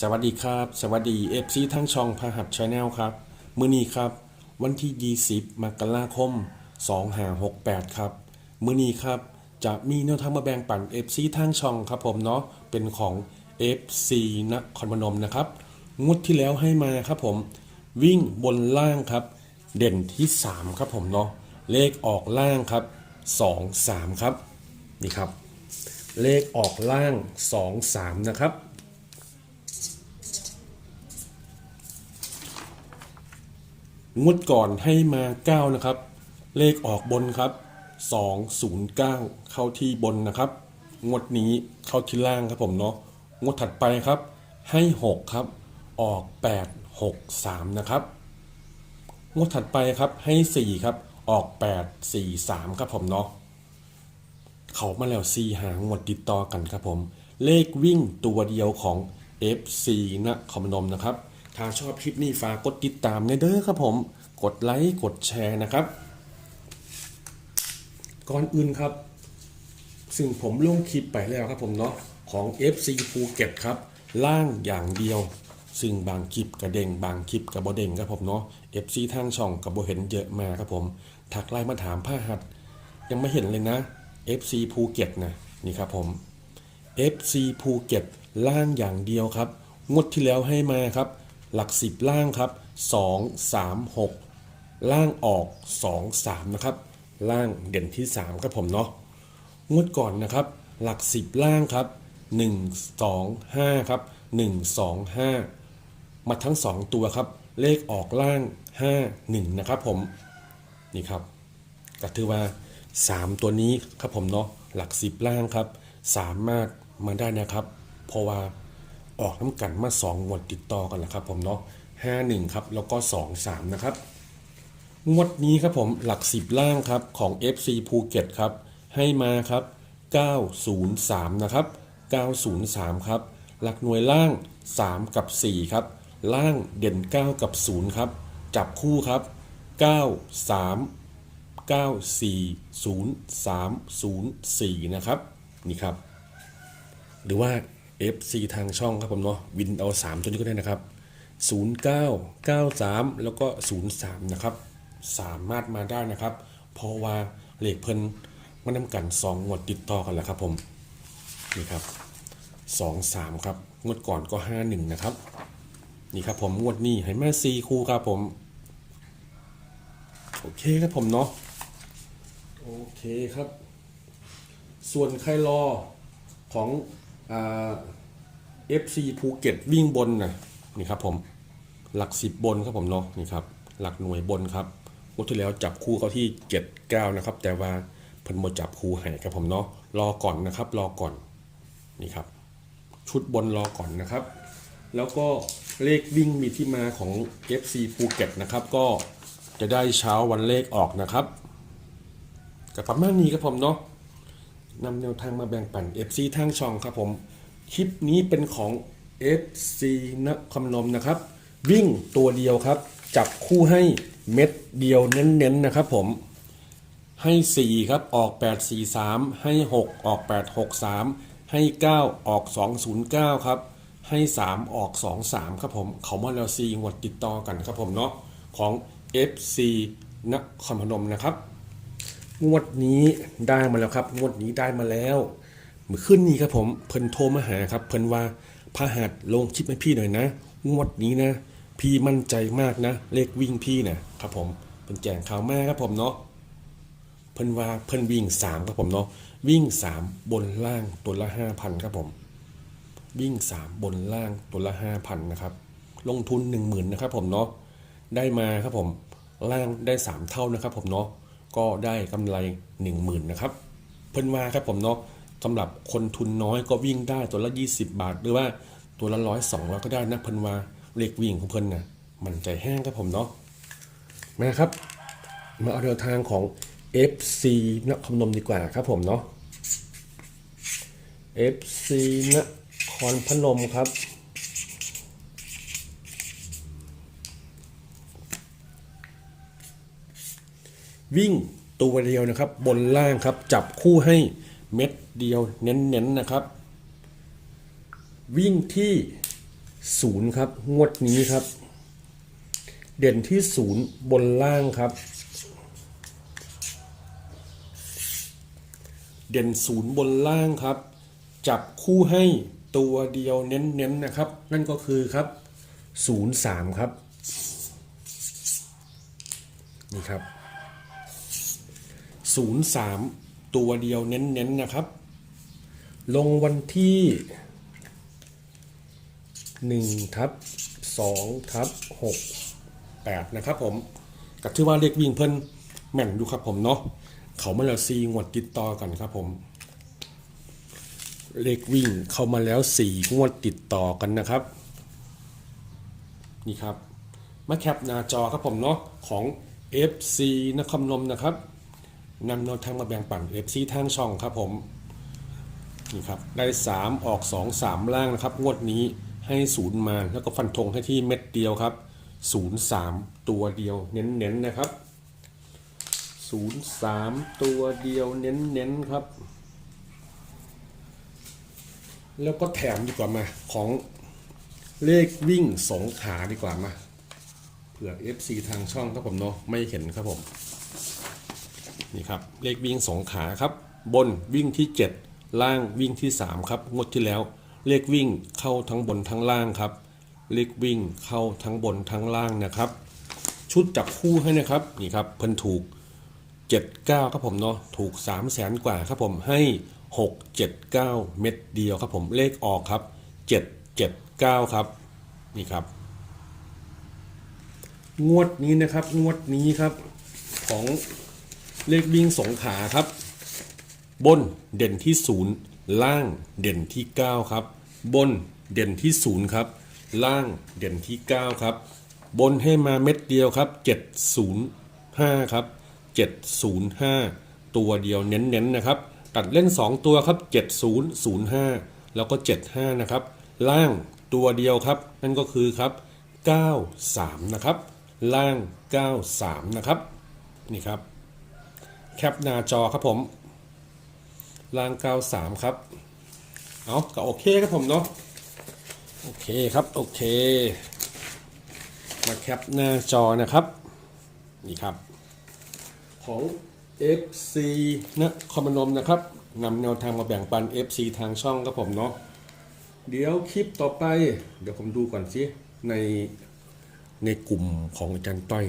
สวัสดีครับ สวัสดีเอฟซีทั้งช่องพหับชาแนลครับ มื้อนี้ครับ วันที่ 20 มกราคม 2568 ครับ มื้อนี้ครับ จะมีแนวทางมาแบ่งปัน FC ทั้งช่องครับผมเนาะเป็นของ FC นครพนมนะครับงวดที่แล้วให้มาครับผมวิ่งบนล่างครับ เด่นที่ 3 ครับผมเนาะเลขออกล่างครับ 2 3 ครับ นี่ครับ เลขออกล่าง 2 3 นะครับ งวดก่อนให้มา 9 นะครับ เลขออกบนครับ 209 เข้าที่บนนะครับ งวดนี้เข้าที่ล่างครับผมเนาะ งวดถัดไปครับ ให้ 6 ครับ ออก 8 6 3 นะครับ งวดถัดไปครับให้ 4 ครับ ออก 8 4 3 ครับผมเนาะ เขามาแล้วซีหางวดติดต่อกันครับผม เลขวิ่งตัวเดียวของ FC นะคอมนมนะครับ ถ้าชอบคลิปนี้ฝากกดติดตามในเด้อครับผม กดไลค์กดแชร์นะครับ ก่อนอื่นครับ ซึ่งผมลงคลิปไปแล้วครับผมเนาะของ FC ภูเก็ตครับ ล่างอย่างเดียว ซึ่งบางคลิปกระเด้งบางคลิปกระบอเด้งครับผมเนาะ FC ทางช่องกระบอเห็นเยอะมาครับผมถักไลน์มาถามผ้าหัด ยังไม่เห็นเลยนะ FC ภูเก็ตนะนี่ครับผม FC ภูเก็ตล่างอย่างเดียวครับ งดที่แล้วให้มาครับ หลักสิบล่างครับ 2 3 6 ล่างออก 2 3 นะครับ ล่างเด่นที่ 3 ครับผมเนาะงวดก่อนนะครับ หลักสิบล่างครับ 1 2 5 ครับ 1 2 5 มาทั้ง 2 ตัวครับ เลขออกล่าง 5 1 นะครับผม นี่ครับก็ถือว่า 3 ตัวนี้ครับผมเนาะหลักสิบล่างครับ สามารถมาได้นะครับ เพราะว่า ออกน้ำกันมา2งวดติดต่อกันแล้วครับผมเนาะ51ครับแล้วก็ 2 3 นะครับ งวดนี้ครับผมหลักสิบล่างครับของ FC ภูเก็ตครับ ให้มาครับ 903 นะครับ 903 ครับ หลักหน่วยล่าง 3 กับ 4 ครับ ล่างเด่น 9 กับ 0 ครับ จับคู่ครับ 9 3 9 4 0 3 0 4 นะครับ นี่ครับ หรือว่า FC ทางช่องครับผมเนาะวินเอา 3 ตัวนี้ก็ได้นะครับ 09 93 แล้วก็ 03 นะครับ สามารถมาได้นะครับ เพราะว่าเหลขเพิ่นมันนำกัน2งวดติดต่อกันแล้วครับผม นี่ครับ 2 3 ครับ งวดก่อนก็ 51 นะครับ นี่ครับผมงวดนี้ให้มา4คู่ครับผม โอเคครับผมเนาะโอเคครับ ส่วนใครรอของ เอ่า FC ภูเก็ตวิ่งบนนะนี่ครับผมหลักสิบบนครับผมเนาะนี่ครับหลักหน่วยบนครับงวดที่แล้วจับคู่เขาที่เจ็ดเก้านะครับ แต่ว่าเพิ่นบ่จับคู่ให้ครับผมเนาะรอก่อนนะครับ รอก่อนนี่ครับ ชุดบนรอก่อนนะครับ แล้วก็เลขวิ่งมีที่มาของ FC ภูเก็ตนะครับ ก็จะได้เช้าวันเลขออกนะครับกับประมาณนี้ครับผมเนาะ นำแนวทางมาแบ่งปัน FC ทางช่องครับผม คลิปนี้เป็นของ FC นครนมนะครับ วิ่งตัวเดียวครับ จับคู่ให้เม็ดเดียวเน้นๆนะครับผมให้ 4 ครับ ออก 8 4 3 ให้ 6 ออก 8 6 3 ให้ 9 ออก 209 ครับ ให้ 3 ออก 2 3 ครับผม เขามาแล้ว4งวดติดต่อกันครับผมเนาะของ FC นครพนมนะครับ งวดนี้ได้มาแล้วครับ งวดนี้ได้มาแล้วเมื่อขึ้นนี้ครับผมเพิ่นโทรมาหาครับ เพิ่นว่าพาหัดลงคลิปให้พี่หน่อยนะ งวดนี้นะ พี่มั่นใจมากนะ เลขวิ่งพี่นะครับผมเพิ่นแจ้งข่าวแมาครับผมเนาะเพิ่นว่าเพิ่นวิ่งสามครับผมเนาะวิ่งสามบนล่างตัวละห้าพันครับผม วิ่งสามบนล่างตัวละห้าพันนะครับ ลงทุนหนึ่งหมื่นนะครับผมเนาะได้มาครับผมล่างได้สามเท่านะครับผมเนาะ ก็ได้กำไรหนึ่งหมื่นนะครับ เพิ่นว่าครับผมเนาะสำหรับคนทุนน้อยก็วิ่งได้ตัวละ 20 บาท หรือว่าตัวละร้อยสองร้อยก็ได้นะเพิ่นว่าเลขวิ่งของเพิ่นนะมันใจแห้งครับผมเนาะมาครับ มาเอาแนวทางของ FC นครพนมดีกว่าครับผมเนาะ FC นครพนมครับ วิ่งตัวเดียวนะครับ บนล่างครับ จับคู่ให้เม็ดเดียวเน้นๆนะครับ วิ่งที่ศูนย์ครับ งวดนี้ครับ เด่นที่ศูนย์บนล่างครับ เด่นศูนย์บนล่างครับ จับคู่ให้ตัวเดียวเน้นๆนะครับ นั่นก็คือครับศูนย์สามครับ นี่ครับ ศูนย์สามตัวเดียวเน้นๆนะครับ ลงวันที่หนึ่งทับสองทับหกแปดนะครับผมกับที่ว่าเลขวิ่งเพิ่นแม่นอยู่ครับผมเนาะเขามาแล้วซีงวดติดต่อกันครับผม เลขวิ่งเข้ามาแล้วสี่งวดติดต่อกันนะครับ นี่ครับมาแคปหน้าจอครับผมเนาะของ FC นครนมนะครับ นำแนวทางมาแบ่งปัน FC ทางช่องครับผมนี่ครับได้ 3 ออก 2 3 ล่างนะครับ งวดนี้ให้ศูนย์มาแล้วก็ฟันธงให้ที่เม็ดเดียวครับ 0 3 ตัวเดียวเน้นๆนะครับ 0 3 ตัวเดียวเน้นๆครับ แล้วก็แถมดีกว่ามาของเลขวิ่งสงขาดีกว่ามาเผื่อ FC ทางช่องครับผมเนาะไม่เห็นครับผม นี่ครับเลขวิ่งสงขาครับ บนวิ่งที่ 7 ล่างวิ่งที่ 3 ครับงวดที่แล้ว เลขวิ่งเข้าทั้งบนทั้งล่างครับ เลขวิ่งเข้าทั้งบนทั้งล่างนะครับ ชุดจับคู่ให้นะครับนี่ครับเพิ่นถูก 79 ครับผมเนาะถูก 3 0 0แสนกว่าครับผมให้ 6 7 9 เม็ดเดียวครับผมเลขออกครับ 7 7 9 ครับนี่ครับ งวดนี้นะครับงวดนี้ครับของ เลขวิ่งสงขาครับ บนเด่นที่ 0 ล่างเด่นที่ 9 ครับ บนเด่นที่ 0 ครับ ล่างเด่นที่ 9 ครับ บนให้มาเม็ดเดียวครับ 705 ครับ 705 ตัวเดียวเน้นๆนะครับ ตัดเล่น 2 ตัวครับ 7005 แล้วก็ 75 นะครับ ล่างตัวเดียวครับ นั่นก็คือครับ 93 นะครับ ล่าง 93 นะครับ นี่ครับ แคปหน้าจอครับผมล่าง93ครับ เอาก็โอเคครับผมเนาะ โอเคครับ โอเค มาแคปหน้าจอนะครับ นี่ครับ ของ FC นะคอมมานมนะครับนำแนวทางมาแบ่งปัน FC ทางช่องครับผมเนาะ เดี๋ยวคลิปต่อไป เดี๋ยวผมดูก่อนสิ ในในกลุ่มของอาจารย์ต้อย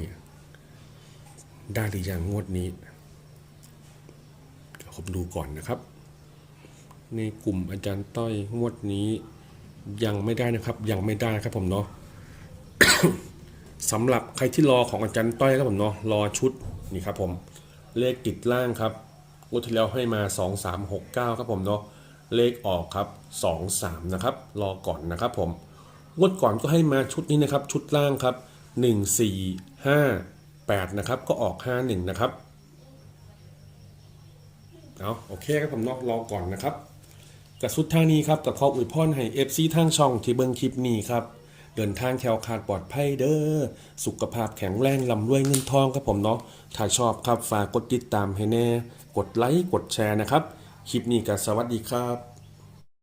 ได้หรือยังงวดนี้ ผมดูก่อนนะครับ ในกลุ่มอาจารย์ต้อยงวดนี้ยังไม่ได้นะครับ ยังไม่ได้ครับผมเนาะสำหรับใครที่รอของอาจารย์ต้อยครับผมเนาะรอชุดนี่ครับผมเลขติดล่างครับงวดที่แล้วให้มา 2 3 6 9 ครับผมเนาะเลขออกครับ 2 3 นะครับ รอก่อนนะครับผมงวดก่อนก็ให้มาชุดนี้นะครับ ชุดล่างครับ 1 4 5 8 นะครับ ก็ออก 5 1 นะครับ เอาโอเคครับผมนอกรอก่อนนะครับกับสุดทางนี้ครับกับขออวยพรให้เอฟซีทางช่องที่เบิ่งคลิปนี้ครับ เดินทางแคล้วคลาดปลอดภัยเด้อสุขภาพแข็งแรงลำรวยเงินทองครับผมเนาะถ้าชอบครับฝากกดติดตามให้แน่ กดไลค์กดแชร์นะครับ คลิปนี้ก็สวัสดีครับ